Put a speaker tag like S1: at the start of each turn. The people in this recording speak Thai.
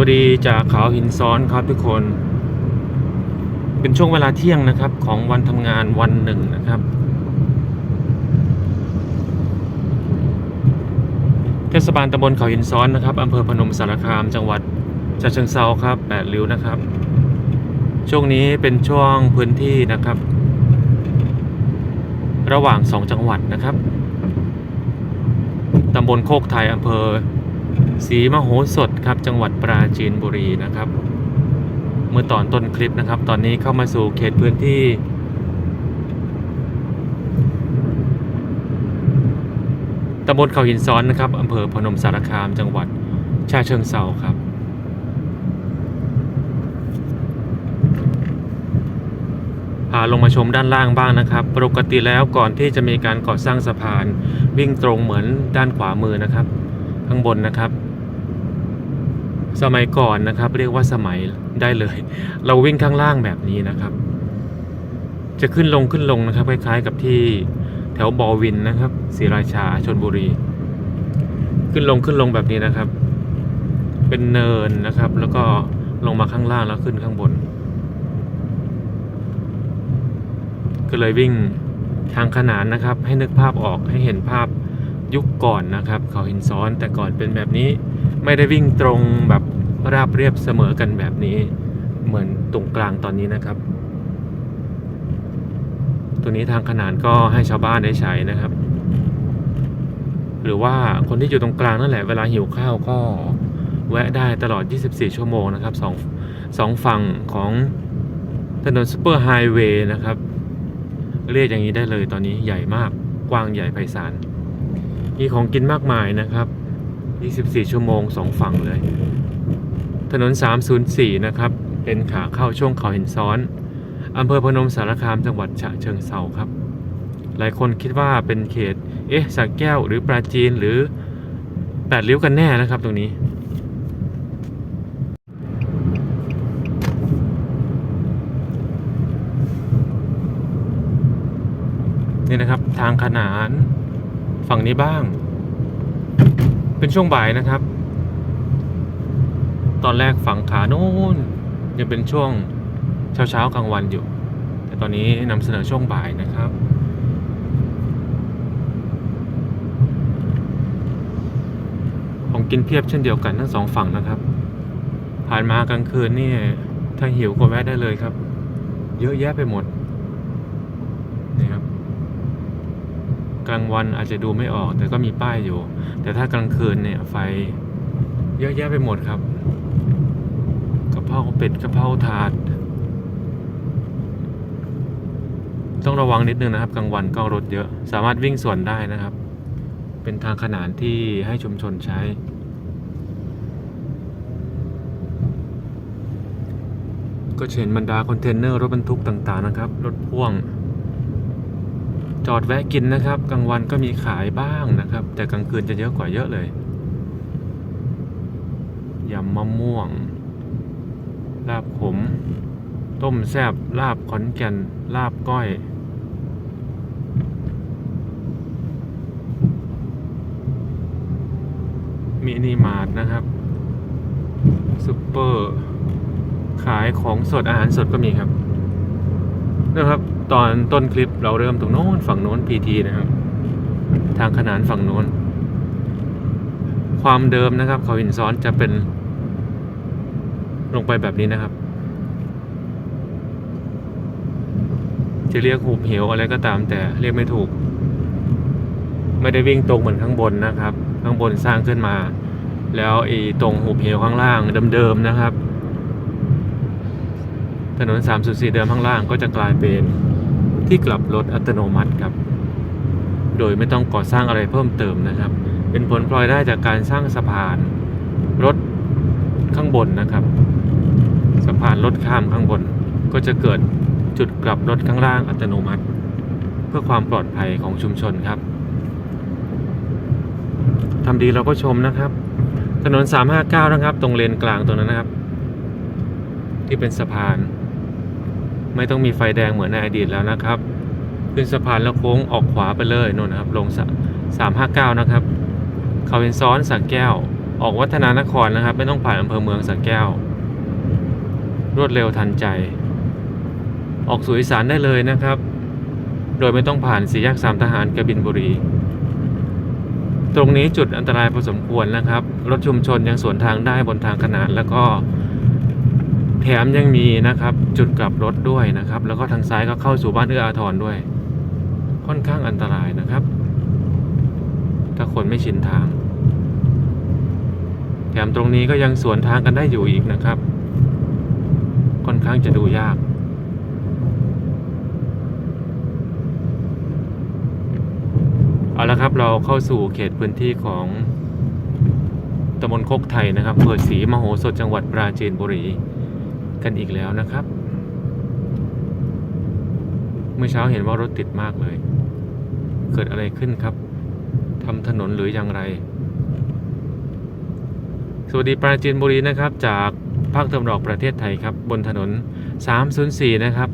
S1: วัสดีจากเขาหินซ้อนครับทุกคน เป็นช่วงเวลาเที่ยงนะครับ ของวันทำงานวันหนึ่งนะครับ เทศบาลตำบลเขาหินซ้อนนะครับอำเภอพนมสารคามจังหวัดฉะเชิงเซาครับแปดริ้วนะครับ ช่วงนี้เป็นช่วงพื้นที่นะครับ ระหว่างสองจังหวัดนะครับตำบลโคกไทยอำเภอ ศรีมโหสถครับจังหวัดปราจีนบุรีนะครับ เมื่อตอนต้นคลิปนะครับ ตอนนี้เข้ามาสู่เขตพื้นที่ ตำบลเขาหินซ้อนนะครับอำเภอพนมสารคามจังหวัดชาเชิงเซาครับพาลงมาชมด้านล่างบ้างนะครับ ปกติแล้วก่อนที่จะมีการก่อสร้างสะพาน วิ่งตรงเหมือนด้านขวามือนะครับ ข้างบนนะครับ สมัยก่อนนะครับ เรียกว่าสมัยได้เลย เราวิ่งข้างล่างแบบนี้นะครับ จะขึ้นลงขึ้นลงนะครับ คล้ายๆ กับที่แถวบอวินนะครับศรีราชาชนบุรี ขึ้นลงขึ้นลงแบบนี้นะครับ เป็นเนินนะครับ แล้วก็ลงมาข้างล่างแล้วขึ้นข้างบน ก็เลยวิ่งทางขนานนะครับ ให้นึกภาพออกให้เห็นภาพ ยุคก่อนนะครับ เขาหินซ้อนแต่ก่อนเป็นแบบนี้ไม่ได้วิ่งตรงแบบราบเรียบเสมอกันแบบนี้ เหมือนตรงกลางตอนนี้นะครับ ตัวนี้ทางขนานก็ให้ชาวบ้านได้ใช้นะครับ หรือว่าคนที่อยู่ตรงกลางนั่นแหละเวลาหิวข้าวก็แวะได้ตลอด 24 ชั่วโมงนะครับสองสองฝั่งของถนนซูเปอร์ไฮเวย์นะครับ เรียกอย่างนี้ได้เลยตอนนี้ใหญ่มากกว้างใหญ่ไพศาล มีของกินมากมายนะครับ 24 ชั่วโมงสองฝั่งเลย ถนน 304 นะครับ เป็นขาเข้าช่วงเขาหินซ้อนอำเภอพนมสารคามจังหวัดฉะเชิงเซาครับ หลายคนคิดว่าเป็นเขต เอ๊ะสักแก้วหรือปราจีนหรือแปดริ้วกันแน่นะครับตรงนี้นี่นะครับทางขนาน ฝั่งนี้บ้าง เป็นช่วงบ่ายนะครับ ตอนแรกฝั่งขาโน้นยังเป็นช่วงเช้าเช้ากลางวันอยู่ แต่ตอนนี้นำเสนอช่วงบ่ายนะครับ ของกินเพียบเช่นเดียวกันทั้งสองฝั่งนะครับ ผ่านมากลางคืนนี่ถ้าหิวก็แวะได้เลยครับ เยอะแยะไปหมดนี่ครับ กลางวันอาจจะดูไม่ออก แต่ก็มีป้ายอยู่ แต่ถ้ากลางคืนเนี่ยไฟเยอะแยะไปหมดครับกระเพราเป็ดกระเพราถาด ต้องระวังนิดนึงนะครับ กลางวันก็รถเยอะ สามารถวิ่งสวนได้นะครับ เป็นทางขนานที่ให้ชุมชนใช้ก็จะเห็นบรรดาคอนเทนเนอร์รถบรรทุกต่างๆนะครับ รถพ่วง จอดแวะกินนะครับ กลางวันก็มีขายบ้างนะครับ แต่กลางคืนจะเยอะกว่าเยอะเลยยำมะม่วง ลาบขม ต้มแซบลาบขอนแก่น ลาบก้อยมินิมาร์ทนะครับซุปเปอร์ ขายของสดอาหารสดก็มีครับนะครับ ตอนต้นคลิปเราเริ่มตรงโน้นฝั่งโน้น PT นะครับ ทางขนานฝั่งโน้น ความเดิมนะครับเขาหินซ้อนจะเป็น ลงไปแบบนี้นะครับ จะเรียกหุบเหวอะไรก็ตามแต่เรียกไม่ถูก ไม่ได้วิ่งตรงเหมือนข้างบนนะครับ ข้างบนสร้างขึ้นมา แล้วไอ้ตรงหุบเหวข้างล่างเดิมๆนะครับถนน304เดิมข้างล่างก็จะกลายเป็น ที่กลับรถอัตโนมัติครับ โดยไม่ต้องก่อสร้างอะไรเพิ่มเติมนะครับ เป็นผลพลอยได้จากการสร้างสะพานรถข้างบนนะครับ สะพานรถข้ามข้างบน ก็จะเกิดจุดกลับรถข้างล่างอัตโนมัติ เพื่อความปลอดภัยของชุมชนครับทำดีเราก็ชมนะครับ ถนน 359 นะครับ ตรงเลนกลางตรงนั้นนะครับ ที่เป็นสะพาน ไม่ต้องมีไฟแดงเหมือนในอดีตแล้วนะครับ ขึ้นสะพานแล้วโค้งออกขวาไปเลยนู่นนะครับ ลงสามห้าเก้านะครับ เขาเป็นซ้อนสักแก้ว ออกวัฒนานครนะครับ ไม่ต้องผ่านอำเภอเมืองสระแก้ว รวดเร็วทันใจ ออกสู่อีสานได้เลยนะครับ โดยไม่ต้องผ่านสี่แยกสามทหารกบินบุรีตรงนี้จุดอันตรายพอสมควรนะครับ รถชุมชนยังสวนทางได้บนทางขนานแล้วก็ แถมยังมีนะครับจุดกลับรถด้วยนะครับ แล้วก็ทางซ้ายก็เข้าสู่บ้านเอื้ออาทรด้วย ค่อนข้างอันตรายนะครับ ถ้าคนไม่ชินทาง แถมตรงนี้ก็ยังสวนทางกันได้อยู่อีกนะครับ ค่อนข้างจะดูยากเอาละครับเราเข้าสู่เขตพื้นที่ของตำบลโคกไทยนะครับอำเภอศรีมโหสถจังหวัดปราจีนบุรี กันอีกแล้วนะครับ เมื่อเช้าเห็นว่ารถติดมากเลย เกิดอะไรขึ้นครับทำถนนหรืออย่างไร สวัสดีปราจีนบุรีนะครับ จากภาคตะวันออกประเทศไทยครับ บนถนน 304 นะครับ